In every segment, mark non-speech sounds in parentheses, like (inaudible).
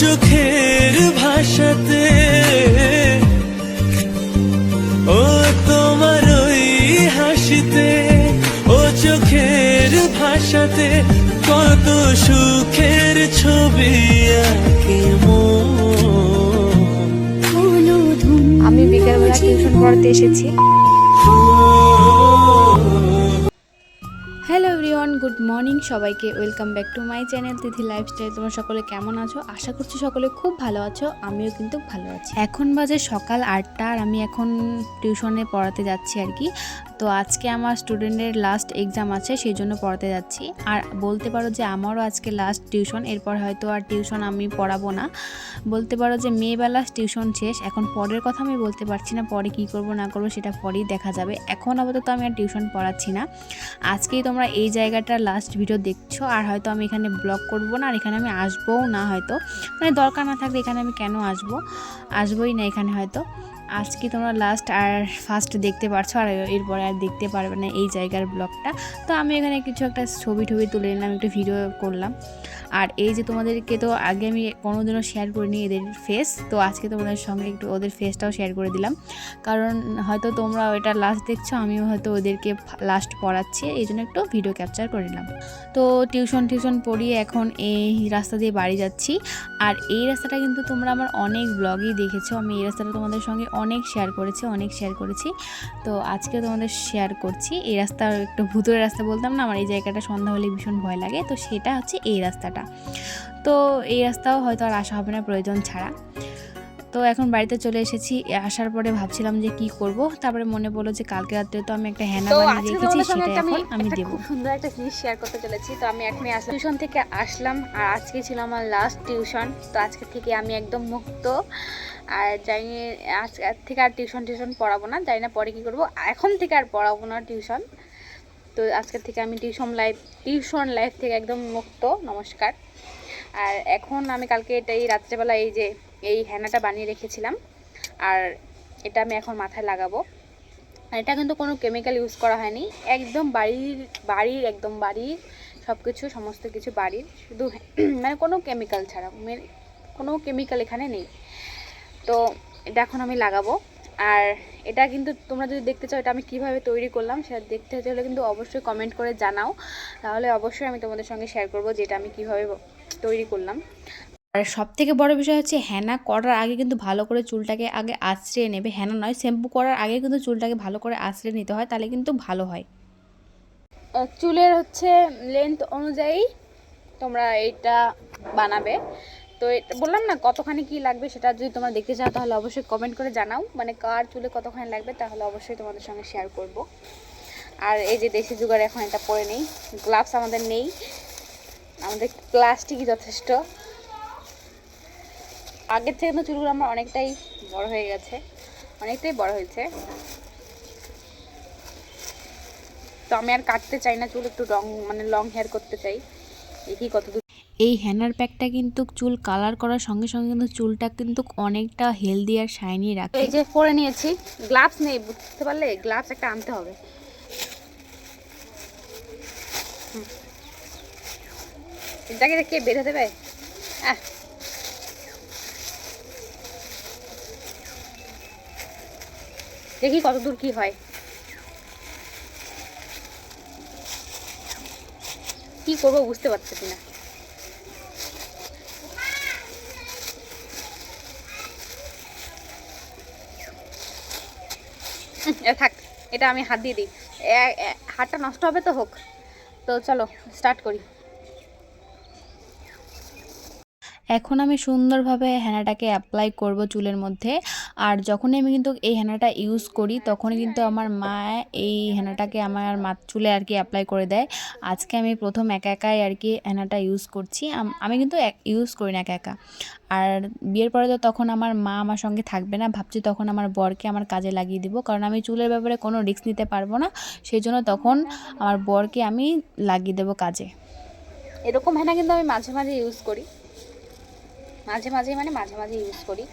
চোখের ভাষাতে। ও তোমার ওই হাসিতে ও চোখের ভাষাতে কত সুখের ছবি আঁকে আমি বিকেলবেলা টিউশন পড়াতে এসেছি। গুড মর্নিং, সবাইকে welcome back to my channel Tithi lifestyle. তোমরা সকলে কেমন আছো? আশা করছি সকলে খুব ভালো আছো, আমিও কিন্তু ভালো আছি। এখন বাজে সকাল আটটা, আর আমি এখন টিউশনে পড়াতে যাচ্ছি আর কি। তো আজকে আমার স্টুডেন্টের লাস্ট এক্সাম আছে, সেই জন্য পড়াতে যাচ্ছি। আর বলতে পারো যে আমারও আজকে লাস্ট টিউশন এরপর হয়তো আর টিউশন আমি পড়াবো না। বলতে পারো যে মেয়েবেলা টিউশন শেষ, এখন পরের কথা আমি বলতে পারছি না, পরে কি করব, না করব, সেটা পরেই দেখা যাবে। এখন আপাতত আমি আর টিউশন পড়াচ্ছি না। আজকেই তোমরা এই জায়গাটার লাস্ট ভিডিও দেখছ, আর হয়তো আমি এখানে ব্লগ করব না, আর এখানে আমি আসবও না হয়তো। মানে দরকার না থাকলে এখানে আমি কেন আসব? আসবোই না এখানে হয়তো। আজকে তোমরা লাস্ট আর ফার্স্ট দেখতে পারছ, আর এরপরে আর দেখতে পারবে না এই জায়গার ব্লগটা তো আমি এখানে কিছু একটা ছবি টবি তুলে নিলাম, একটু ভিডিও করলাম। আর এই যে তোমাদেরকে তো আগে আমি কোনোদিনও শেয়ার করিনি এদের ফেস তো আজকে তোমাদের সঙ্গে একটু ওদের ফেসটাও শেয়ার করে দিলাম। কারণ হয়তো তোমরা এটা লাস্ট দেখছ, আমিও হয়তো ওদেরকে লাস্ট পড়াচ্ছি, এই জন্য একটু ভিডিও ক্যাপচার করে নিলাম। তো টিউশন টিউশন পড়িয়ে এখন এই রাস্তা দিয়ে বাড়ি যাচ্ছি। আর এই রাস্তাটা কিন্তু তোমরা আমার অনেক ব্লগেই দেখেছ, আমি এই রাস্তাটা তোমাদের সঙ্গে অনেক শেয়ার করেছি, অনেক শেয়ার করেছি। তো আজকে তোমাদের শেয়ার করছি। এই রাস্তা একটু ভূতের রাস্তা বলতাম না, আমার এই জায়গাটা সন্ধ্যা হলে ভীষণ ভয় লাগে। তো সেটা হচ্ছে এই রাস্তাটা। তো এই রাস্তাও হয়তো আর আসা হবে না, প্রয়োজন ছাড়া। তো এখন বাড়িতে চলে এসেছি। আসার পরে ভাবছিলাম যে কি করব। তারপরে মনে পড়ল যে কালকে রাত্রে তো আমি একটা তো বানিয়ে রেখেছি সেটা এখন আমি দেবো। খুব সুন্দর একটা জিনিস শেয়ার করতে চলেছি। তো আমি এখনই আসলাম। টিউশন থেকে আসলাম আর আজকে ছিল আমার লাস্ট টিউশন তো আজকে থেকে আমি একদম মুক্ত। আর জানি আজকে থেকে আর টিউশন টিউশন পড়াবো না। জানি না পরে কী করব। এখন থেকে আর পড়াবো না টিউশন তো আজকে থেকে আমি টিউশন লাইফ টিউশন লাইফ থেকে একদম মুক্ত। নমস্কার। আর এখন আমি কালকে এটা এই রাত্রেবেলা এই যে এই হেনাটা বানিয়ে রেখেছিলাম। আর এটা আমি এখন মাথায় লাগাবো। আর এটা কিন্তু কোনো কেমিক্যাল ইউজ করা হয়নি। একদম বাড়ির বাড়ির, একদম বাড়ির সব কিছু সমস্ত কিছু বাড়ির। শুধু (clears throat) মানে কোনো কেমিক্যাল ছাড়া কোনো কেমিক্যাল এখানে নেই। তো এটা এখন আমি লাগাবো। আর এটা কিন্তু তোমরা যদি দেখতে চাও এটা আমি কীভাবে তৈরি করলাম, সেটা দেখতে হলে কিন্তু অবশ্যই কমেন্ট করে জানাও। তাহলে অবশ্যই আমি তোমাদের সঙ্গে শেয়ার করব যে এটা আমি কীভাবে তৈরি করলাম। আর সব থেকে বড় বিষয় হচ্ছে হেনা করার আগে কিন্তু ভালো করে চুলটাকে আগে আঁচড়ে নেবে। হেনা নয়, শ্যাম্পু করার আগে কিন্তু চুলটাকে ভালো করে আঁচড়ে নিতে হয়, তাহলে কিন্তু ভালো হয়। চুলের হচ্ছে লেন্থ অনুযায়ী তোমরা এটা বানাবে। তো এটা বললাম না কতখানি কি লাগবে সেটা যদি তোমরা দেখতে চাও, তাহলে অবশ্যই কমেন্ট করে জানাও। মানে কার চুলে কতখানি লাগবে, তাহলে অবশ্যই তোমাদের সঙ্গে শেয়ার করব। আর এই যে দেশি জুগার এখন এটা পরে নেই গ্লাভস আমাদের নেই। আমাদের প্লাস্টিকই যথেষ্ট। আগের থেকে কিন্তু চুলগুলো আমার অনেকটাই বড় হয়ে গেছে অনেকটাই বড় হয়েছে। তো আমি আর কাটতে চাই না চুল একটু রং মানে লং হেয়ার করতে চাই। দেখি কত এই হ্যানার প্যাকটা কিন্তু চুল কালার করার সঙ্গে সঙ্গে কিন্তু চুলটা কিন্তু অনেকটা হেলদি আর শাইনি রাখে। এই যে পরে নিয়েছি গ্লাভস নেই বুঝতে পারলে গ্লাভস একটা আনতে হবে। এটাকে কে বেঁধে দেবে? আহ দেখি কত দূর কি হয়। কি করব বুঝতে পারতেছি না। থাক, এটা আমি হাত দিয়ে দিই। হাতটা নষ্ট হবে তো হোক। তো চলো স্টার্ট করি। এখন আমি সুন্দরভাবে হেনাটাকে অ্যাপ্লাই করব চুলের মধ্যে। আর যখনই আমি কিন্তু এই হেনাটা ইউজ করি তখন কিন্তু আমার মা এই হেনাটাকে আমার মা চুলে আর কি অ্যাপ্লাই করে দেয়। আজকে আমি প্রথম একা একাই আর কি হেনাটা ইউজ করছি। আমি কিন্তু ইউজ করি না একা একা। আর বিয়ের পরে তো তখন আমার মা আমার সঙ্গে থাকবে না, ভাবছি তখন আমার বরকে আমার কাজে লাগিয়ে দিব, কারণ আমি চুলের ব্যাপারে কোনো রিস্ক নিতে পারব না। সেই জন্য তখন আমার বরকে আমি লাগিয়ে দেবো কাজে। এরকম হেনা কিন্তু আমি মাঝে মাঝে ইউজ করি। মাঝে মাঝে মানে মাঝে মাঝে ইউজ করি।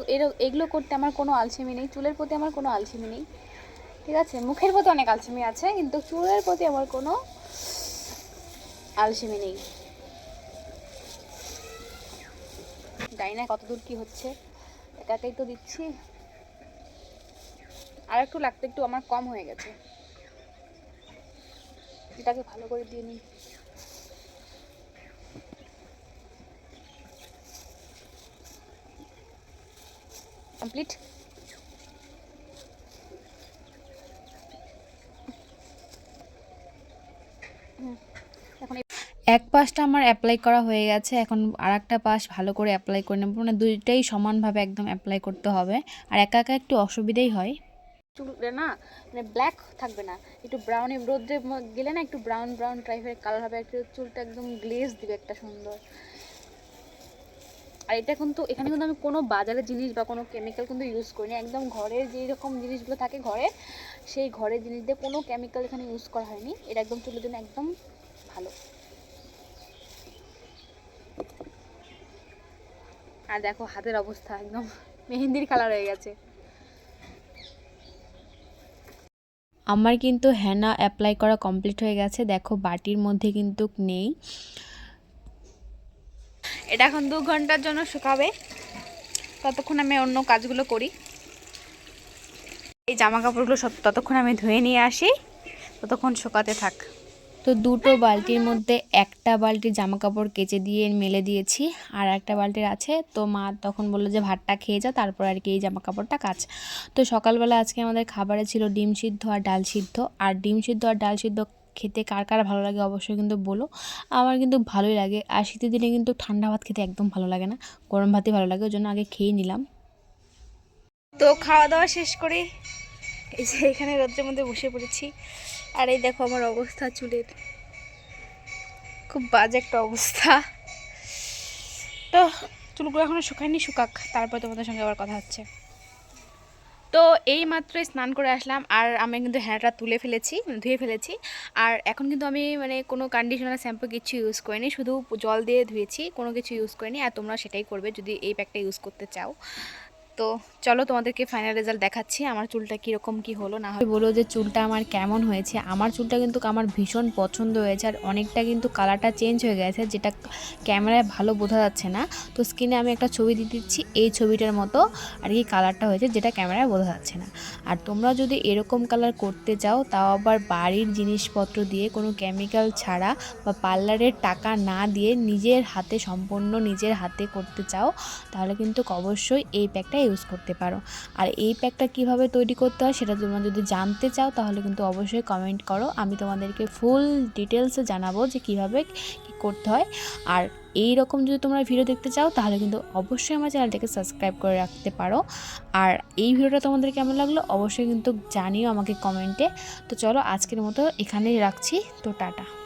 এর- এগুলো করতে আমার কোনো আলসেমি নেই, চুলের প্রতি আমার কোনো আলসেমি নেই, ঠিক আছে? মুখের প্রতি অনেক আলসেমি আছে, কিন্তু চুলের প্রতি আমার কোনো আলসেমি নেই। জানি না কতদূর কি হচ্ছে, একাকেই তো দিচ্ছি। আর একটু লাগতে, একটু আমার কম হয়ে গেছে। এটাকে ভালো করে দিয়ে নিই। কমপ্লিট এখন এক পাশটা আমার অ্যাপ্লাই করা হয়ে গেছে এখন আর একটা পাশ ভালো করে অ্যাপ্লাই করে নেব। মানে দুইটাই সমানভাবে একদম অ্যাপ্লাই করতে হবে। আর একা একা একটু অসুবিধাই হয়। চুলটা না মানে ব্ল্যাক থাকবে না। একটু ব্রাউনি রোদ্রে গেলে না একটু ব্রাউন ব্রাউন টাইপের কালার হবে। একটু চুলটা একদম গ্লেজ দিবে একটা সুন্দর। আর এটা কিন্তু, এখানে কিন্তু আমি কোনো বাজারের জিনিস বা কোনো কেমিক্যাল কিন্তু ইউজ করিনি। একদম ঘরের যেই রকম জিনিসগুলো থাকে ঘরে, সেই ঘরের জিনিস দিয়ে কোনো কেমিক্যাল এখানে ইউজ করা হয়নি। এটা একদম চুলের জন্য একদম ভালো। আর দেখো হাতের অবস্থা একদম (laughs) মেহেন্দির কালার হয়ে গেছে। আমার কিন্তু হেনা অ্যাপ্লাই করা কমপ্লিট হয়ে গেছে। দেখো বাটির মধ্যে কিন্তু নেই। এটা এখন দু ঘণ্টার জন্য শুকাবে। ততক্ষণ আমি অন্য কাজগুলো করি। এই জামা কাপড়গুলো সব ততক্ষণ আমি ধুয়ে নিয়ে আসি। ততক্ষণ শুকাতে থাক। তো দুটো বালতির মধ্যে একটা বালতি জামা কাপড় কেচে দিয়ে মেলে দিয়েছি, আর একটা বালতির আছে। তো মা তখন বলল যে, ভাতটা খেয়ে যা, তারপর আর কি এই জামা কাপড়টা কাচ। তো সকালবেলা আজকে আমাদের খাবারে ছিল ডিম সিদ্ধ আর ডাল সিদ্ধ। আর ডিম সিদ্ধ আর ডাল সিদ্ধ খেতে কার কার ভালো লাগে অবশ্যই কিন্তু বলো। আমার কিন্তু ভালোই লাগে। আর শীতের দিনে কিন্তু ঠান্ডা ভাত খেতে একদম ভালো লাগে না। গরম ভাতই ভালো লাগে, ওই জন্য আগে খেয়ে নিলাম। তো খাওয়া দাওয়া শেষ করে এই যে এখানে রোদ্রের মধ্যে বসে পড়েছি। আর এই দেখো আমার অবস্থা চুলের। খুব বাজে একটা অবস্থা। তো চুলগুলো এখনও শুকায়নি, শুকাক। তারপর তোমাদের সঙ্গে আবার কথা হচ্ছে। তো এই মাত্রই স্নান করে আসলাম আর আমি কিন্তু হ্যাঁটা তুলে ফেলেছি, ধুয়ে ফেলেছি। আর এখন কিন্তু আমি মানে কোনো কন্ডিশনার শ্যাম্পু কিছু ইউজ করিনি, শুধু জল দিয়ে ধুয়েছি, কোনো কিছু ইউজ করিনি। আর তোমরা সেটাই করবে যদি এই প্যাকটা ইউজ করতে চাও। তো চলো তোমাদেরকে ফাইনাল রেজাল্ট দেখাচ্ছি, আমার চুলটা কীরকম কি হলো, না হয় বলো যে চুলটা আমার কেমন হয়েছে, আমার চুলটা কিন্তু আমার ভীষণ পছন্দ হয়েছে আর অনেকটা কিন্তু কালারটা চেঞ্জ হয়ে গেছে, যেটা ক্যামেরায় ভালো বোঝা যাচ্ছে না। তো স্ক্রিনে আমি একটা ছবি দিয়ে দিচ্ছি, এই ছবিটার মতো আর কি কালারটা হয়েছে, যেটা ক্যামেরায় বোঝা যাচ্ছে না। আর তোমরা যদি এরকম কালার করতে চাও, তাও আবার বাড়ির জিনিসপত্র দিয়ে, কোনো কেমিক্যাল ছাড়া বা পার্লারের টাকা না দিয়ে নিজের হাতে, সম্পূর্ণ নিজের হাতে করতে চাও, তাহলে কিন্তু অবশ্যই এই প্যাকটা ইউজ করতে পারো। আর এই প্যাকটা কীভাবে তৈরি করতে হয় সেটা তোমরা যদি জানতে চাও, তাহলে কিন্তু অবশ্যই কমেন্ট করো। আমি তোমাদেরকে ফুল ডিটেলসে জানাব যে কীভাবে কি করতে হয়। আর এই রকম যদি তোমরা ভিডিও দেখতে চাও, তাহলে কিন্তু অবশ্যই আমার চ্যানেলটাকে সাবস্ক্রাইব করে রাখতে পারো। আর এই ভিডিওটা তোমাদের কেমন লাগল, অবশ্যই কিন্তু জানিও আমাকে কমেন্টে তো চলো আজকের মতো এখানেই রাখছি। তো টাটা।